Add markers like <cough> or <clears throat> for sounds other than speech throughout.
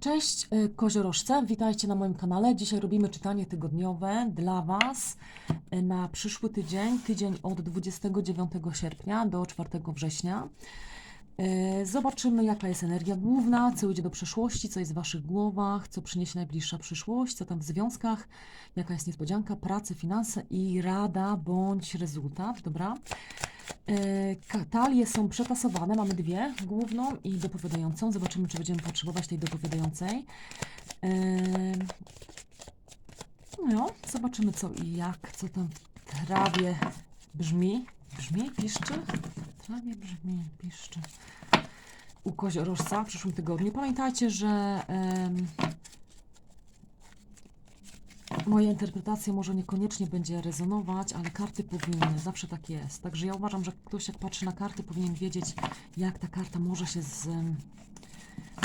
Cześć y, koziorożce, witajcie na moim kanale. Dzisiaj robimy czytanie tygodniowe dla Was y, na przyszły tydzień, tydzień od 29 sierpnia do 4 września. Y, Zobaczymy, jaka jest energia główna, co idzie do przeszłości, co jest w Waszych głowach, co przyniesie najbliższa przyszłość, co tam w związkach, jaka jest niespodzianka, pracy, finanse i rada bądź rezultat, dobra? E, Talie są przetasowane, mamy dwie, główną i dopowiadającą. Zobaczymy, czy będziemy potrzebować tej dopowiadającej. E, No, zobaczymy co i jak, co tam w trawie brzmi. Brzmi, piszczy? W trawie brzmi, piszczy. U koziorożca w przyszłym tygodniu. Pamiętajcie, że Moja interpretacja może niekoniecznie będzie rezonować, ale karty powinny, zawsze tak jest. Także ja uważam, że ktoś jak patrzy na karty powinien wiedzieć, jak ta karta może się z,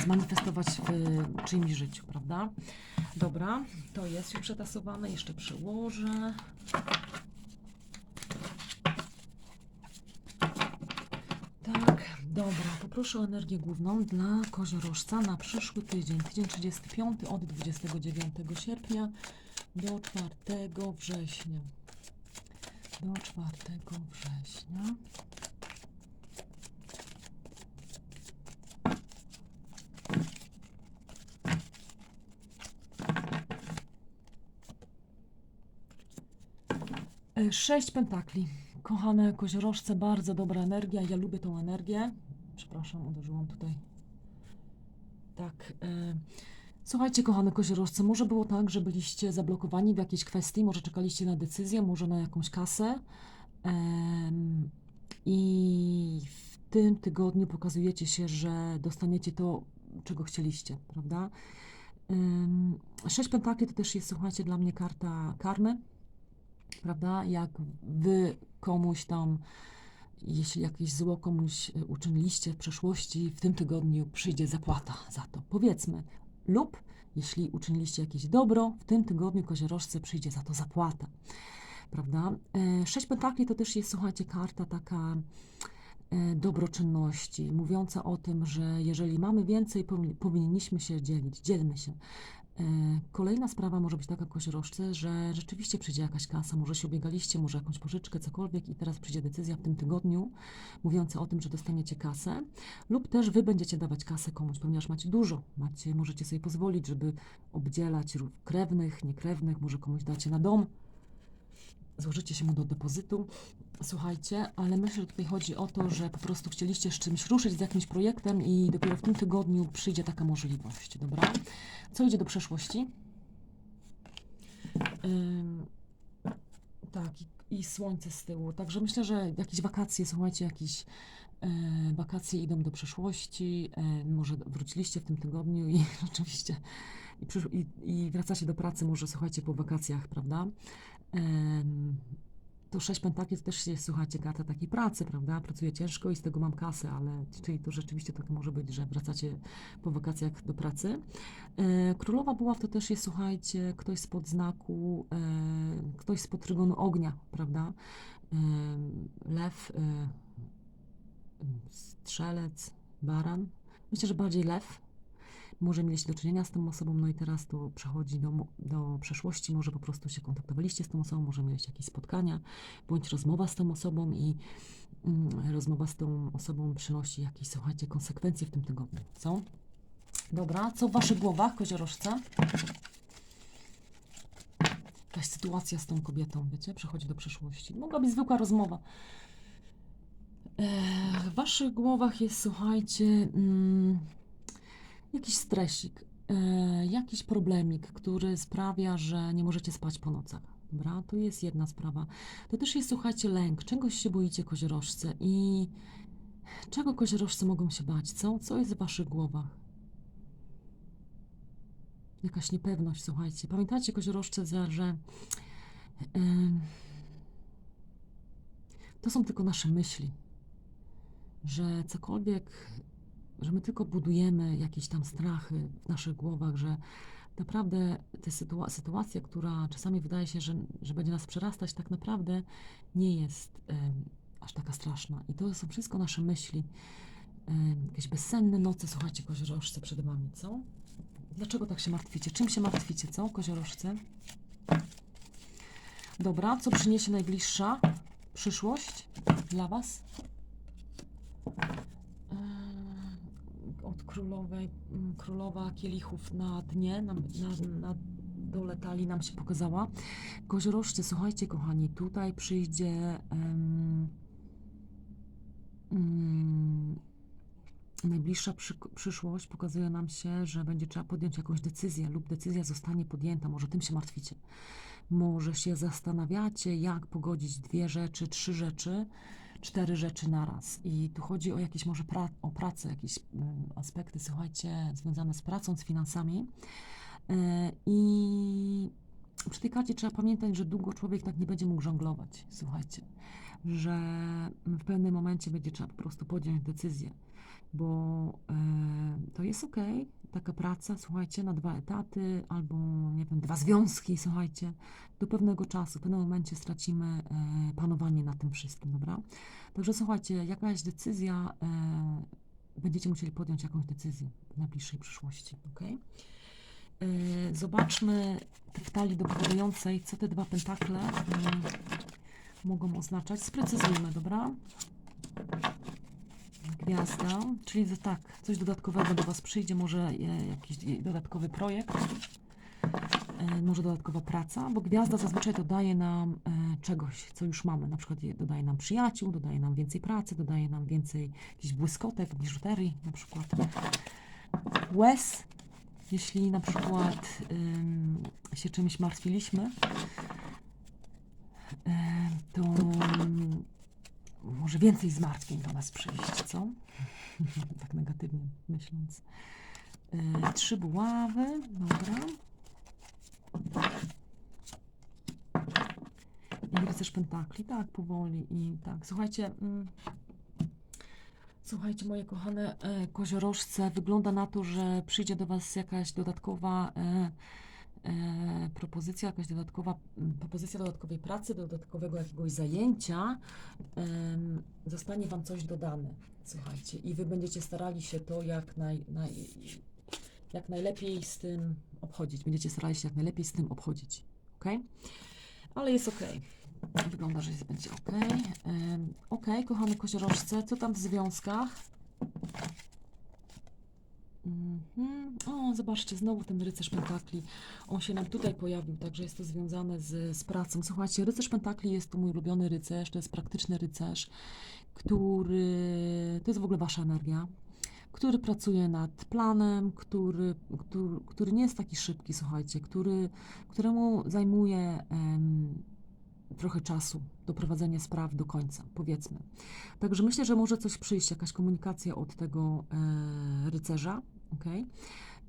zmanifestować w czyimś życiu, prawda? Dobra, to jest już przetasowane, jeszcze przełożę. Tak, dobra, poproszę o energię główną dla koziorożca na przyszły tydzień, tydzień 35 od 29 sierpnia do 4 września. Do 4 września. E, Sześć pentakli. Kochane koziorożce, bardzo dobra energia. Ja lubię tą energię. Przepraszam, uderzyłam tutaj. Tak. E, słuchajcie, kochane koziorożce, może było tak, że byliście zablokowani w jakiejś kwestii, może czekaliście na decyzję, może na jakąś kasę. Em, I w tym tygodniu pokazujecie się, że dostaniecie to, czego chcieliście, prawda? Em, Sześć pentakli to też jest, słuchajcie, dla mnie karta karmy prawda? Jak wy komuś tam, jeśli jakieś zło komuś y, uczyniliście w przeszłości, w tym tygodniu przyjdzie zapłata za to, powiedzmy. Lub jeśli uczyniliście jakieś dobro, w tym tygodniu koziorożce przyjdzie za to zapłata, prawda? E, Sześć pentakli to też jest, słuchajcie, karta taka e, dobroczynności, mówiąca o tym, że jeżeli mamy więcej, powi- powinniśmy się dzielić, dzielmy się. E, Kolejna sprawa może być taka koziorożce, że rzeczywiście przyjdzie jakaś kasa, może się ubiegaliście, może jakąś pożyczkę, cokolwiek i teraz przyjdzie decyzja w tym tygodniu mówiąca o tym, że dostaniecie kasę lub też wy będziecie dawać kasę komuś, ponieważ macie dużo, macie, możecie sobie pozwolić, żeby obdzielać krewnych, niekrewnych, może komuś dacie na dom, złożycie się mu do depozytu. Słuchajcie, ale myślę, że tutaj chodzi o to, że po prostu chcieliście z czymś ruszyć, z jakimś projektem i dopiero w tym tygodniu przyjdzie taka możliwość, dobra? Co idzie do przeszłości? Ym, tak, i, i słońce z tyłu. Także myślę, że jakieś wakacje, słuchajcie, jakieś e, wakacje idą do przeszłości. E, może wróciliście w tym tygodniu i <laughs> rzeczywiście i, i, i wracacie do pracy, może słuchajcie, po wakacjach, prawda? To sześć pentakli to też jest, słuchajcie, karta takiej pracy, prawda? Pracuję ciężko i z tego mam kasę, ale czyli to rzeczywiście tak może być, że wracacie po wakacjach do pracy. E, Królowa Buław to też jest, słuchajcie, ktoś spod znaku, e, ktoś spod trygonu ognia, prawda? Lew, e, strzelec, baran. Myślę, że bardziej lew. Może mieliście do czynienia z tą osobą, no i teraz to przechodzi do, do przeszłości. Może po prostu się kontaktowaliście z tą osobą, może mieliście jakieś spotkania, bądź rozmowa z tą osobą i mm, rozmowa z tą osobą przynosi jakieś, słuchajcie, konsekwencje w tym tygodniu. Co? Dobra, co w waszych głowach, koziorożce? Jakaś sytuacja z tą kobietą, wiecie, przechodzi do przeszłości. Mogła być zwykła rozmowa. W waszych głowach jest, słuchajcie, mm, jakiś stresik, e, jakiś problemik, który sprawia, że nie możecie spać po nocach. Dobra, to jest jedna sprawa. To też jest, słuchajcie, lęk. Czegoś się boicie, koziorożce i czego koziorożce mogą się bać? Co, co jest w waszych głowach? Jakaś niepewność, słuchajcie. Pamiętajcie, koziorożce, że, to są tylko nasze myśli, że cokolwiek, że my tylko budujemy jakieś tam strachy w naszych głowach, że naprawdę ta sytua- sytuacja, która czasami wydaje się, że, że będzie nas przerastać, tak naprawdę nie jest aż taka straszna. I to są wszystko nasze myśli. Jakieś bezsenne noce, słuchajcie, koziorożce przed wami, co? Dlaczego tak się martwicie? Czym się martwicie, co, koziorożce? Dobra, co przyniesie najbliższa przyszłość dla Was? Królowej, mm, królowa kielichów na dnie, na, na, na dole talii nam się pokazała. Koziorożce, słuchajcie kochani, tutaj przyjdzie em, mm, najbliższa przy, przyszłość pokazuje nam się, że będzie trzeba podjąć jakąś decyzję lub decyzja zostanie podjęta. Może tym się martwicie. Może się zastanawiacie, jak pogodzić dwie rzeczy, trzy rzeczy, cztery rzeczy naraz. I tu chodzi o jakieś może pra o pracę, jakieś mm, aspekty, słuchajcie, związane z pracą, z finansami. E, I przy tej karcie trzeba pamiętać, że długo człowiek tak nie będzie mógł żonglować. Słuchajcie, że w pewnym momencie będzie trzeba po prostu podjąć decyzję, bo e, to jest ok, taka praca, słuchajcie, na dwa etaty albo nie wiem, dwa związki, słuchajcie, do pewnego czasu. W pewnym momencie stracimy e, panowanie nad tym wszystkim, dobra? Także słuchajcie, jakaś decyzja, e, będziecie musieli podjąć jakąś decyzję w najbliższej przyszłości, ok? E, Zobaczmy w talii dopowiadającej, co te dwa pentakle mogą oznaczać. Sprecyzujmy, dobra? Gwiazda, czyli że tak, coś dodatkowego do Was przyjdzie, może e, jakiś e, dodatkowy projekt, e, może dodatkowa praca, bo gwiazda zazwyczaj dodaje nam czegoś, co już mamy. Na przykład je- dodaje nam przyjaciół, dodaje nam więcej pracy, dodaje nam więcej jakichś błyskotek, biżuterii na przykład. Łez, jeśli na przykład ym, się czymś martwiliśmy, ym, to ym, może więcej zmartwień do nas przyjść, co? <laughs> tak negatywnie myśląc. Yy, trzy buławy, dobra. I rycerz pentakli, tak, powoli i tak. Słuchajcie, mm, słuchajcie, moje kochane e, koziorożce, wygląda na to, że przyjdzie do Was jakaś dodatkowa e, e, propozycja, jakaś dodatkowa propozycja dodatkowej pracy, dodatkowego jakiegoś zajęcia. Em, zostanie Wam coś dodane, słuchajcie, i Wy będziecie starali się to jak, naj, naj, jak najlepiej z tym obchodzić. Będziecie starali się jak najlepiej z tym obchodzić, ok? Ale jest ok. Wygląda, że jest, będzie ok. Em, ok, kochane koziorożce, co tam w związkach? Mhm. O, zobaczcie, znowu ten rycerz pentakli. On się nam tutaj pojawił, także jest to związane z, z pracą. Słuchajcie, rycerz pentakli jest to mój ulubiony rycerz, to jest praktyczny rycerz, który, to jest w ogóle wasza energia, który pracuje nad planem, który, który, który nie jest taki szybki, słuchajcie, który, któremu zajmuje em, trochę czasu doprowadzenie spraw do końca, powiedzmy. Także myślę, że może coś przyjść, jakaś komunikacja od tego e, rycerza,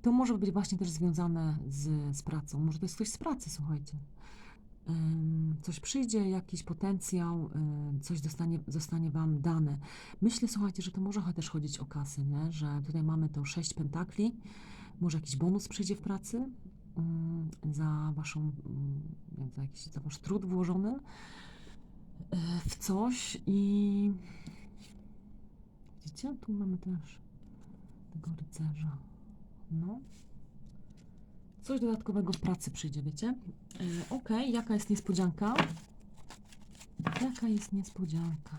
To może być właśnie też związane z, z pracą. Może to jest ktoś z pracy, słuchajcie. Coś przyjdzie, jakiś potencjał, em, coś dostanie, zostanie Wam dane. Myślę, słuchajcie, że to może też chodzić o kasę, nie? że tutaj mamy to sześć pentakli, może jakiś bonus przyjdzie w pracy mm, za Waszą, mm, za, jakiś, za Wasz trud włożony e, w coś i widzicie, tu mamy też tego rycerza. No. Coś dodatkowego w pracy przyjdzie, wiecie? E, ok, jaka jest niespodzianka? Jaka jest niespodzianka?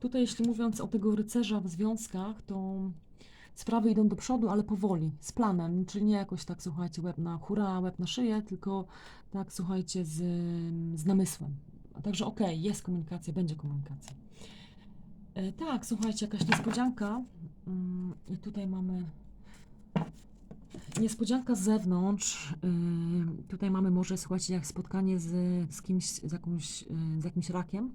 Tutaj, jeśli mówiąc o tego rycerza w związkach, to sprawy idą do przodu, ale powoli, z planem, czyli nie jakoś tak, słuchajcie, łeb na hura, łeb na szyję, tylko tak, słuchajcie, z, z namysłem. Także okej, jest komunikacja, będzie komunikacja. E, tak, słuchajcie, jakaś niespodzianka. Mm, I tutaj mamy niespodzianka z zewnątrz. Yy, tutaj mamy może, słuchajcie, jak spotkanie z, z kimś, z, jakąś, yy, z jakimś rakiem.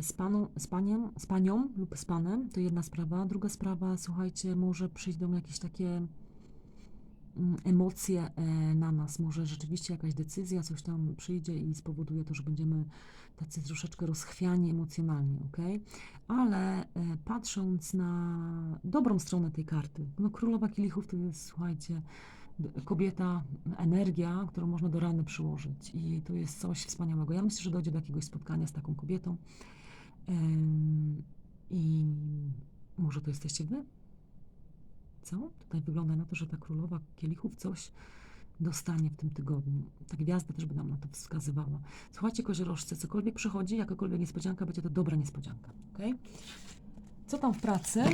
Z, paną, z, paniem, z panią lub z panem, to jedna sprawa. Druga sprawa, słuchajcie, może mnie jakieś takie emocje e, na nas. Może rzeczywiście jakaś decyzja, coś tam przyjdzie i spowoduje to, że będziemy tacy troszeczkę rozchwiani emocjonalnie, ok? Ale e, patrząc na dobrą stronę tej karty, no królowa kielichów to jest, słuchajcie, kobieta, energia, którą można do rany przyłożyć i to jest coś wspaniałego. Ja myślę, że dojdzie do jakiegoś spotkania z taką kobietą i może to jesteście wy? Co? Tutaj wygląda na to, że ta królowa kielichów coś dostanie w tym tygodniu. Ta gwiazda też by nam na to wskazywała. Słuchajcie, koziorożce, cokolwiek przychodzi, jakakolwiek niespodzianka, będzie to dobra niespodzianka. ok? Co tam w pracy?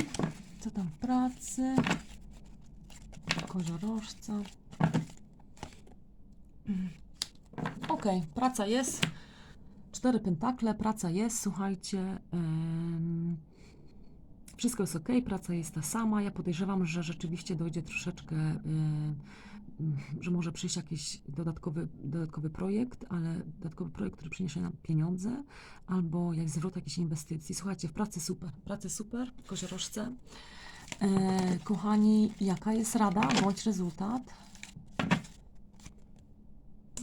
Co tam w pracy? Koziorożca. <clears throat> Ok, praca jest. Cztery pentakle, praca jest, słuchajcie. em, wszystko jest ok, praca jest ta sama. Ja podejrzewam, że rzeczywiście dojdzie troszeczkę, y, że może przyjść jakiś dodatkowy, dodatkowy projekt, ale dodatkowy projekt, który przyniesie nam pieniądze, albo jak zwrot jakiejś inwestycji. Słuchajcie, w pracy super, pracy super, koziorożce. E, kochani, jaka jest rada bądź rezultat?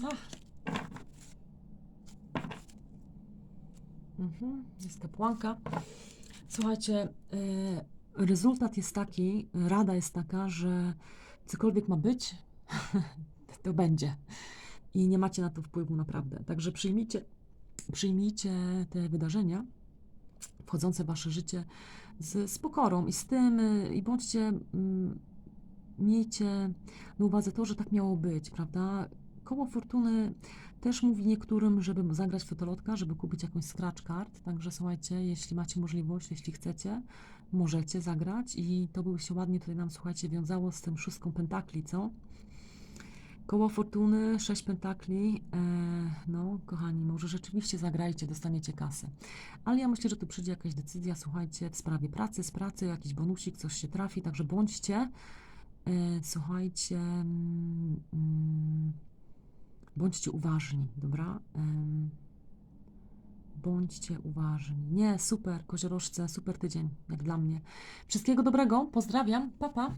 Ach. Mhm, jest kapłanka. Słuchajcie, e, rezultat jest taki, rada jest taka, że cokolwiek ma być, <laughs> to będzie. I nie macie na to wpływu naprawdę. Także przyjmijcie, przyjmijcie te wydarzenia wchodzące w wasze życie z, z pokorą i z tym, y, i bądźcie, mm, miejcie na uwadze to, że tak miało być, prawda? Koło fortuny też mówi niektórym, żeby zagrać w totolotka, żeby kupić jakąś scratch card. Także słuchajcie, jeśli macie możliwość, jeśli chcecie, możecie zagrać i to by się ładnie tutaj nam, słuchajcie, wiązało z tym szóstką pentakli, co? Koło fortuny, sześć pentakli. E, no, kochani, może rzeczywiście zagrajcie, dostaniecie kasę. Ale ja myślę, że tu przyjdzie jakaś decyzja, słuchajcie, w sprawie pracy, z pracy, jakiś bonusik, coś się trafi, także bądźcie, e, słuchajcie, mm, mm, bądźcie uważni, dobra? Bądźcie uważni. Nie, super, koziorożce, super tydzień, jak dla mnie. Wszystkiego dobrego, pozdrawiam, pa pa.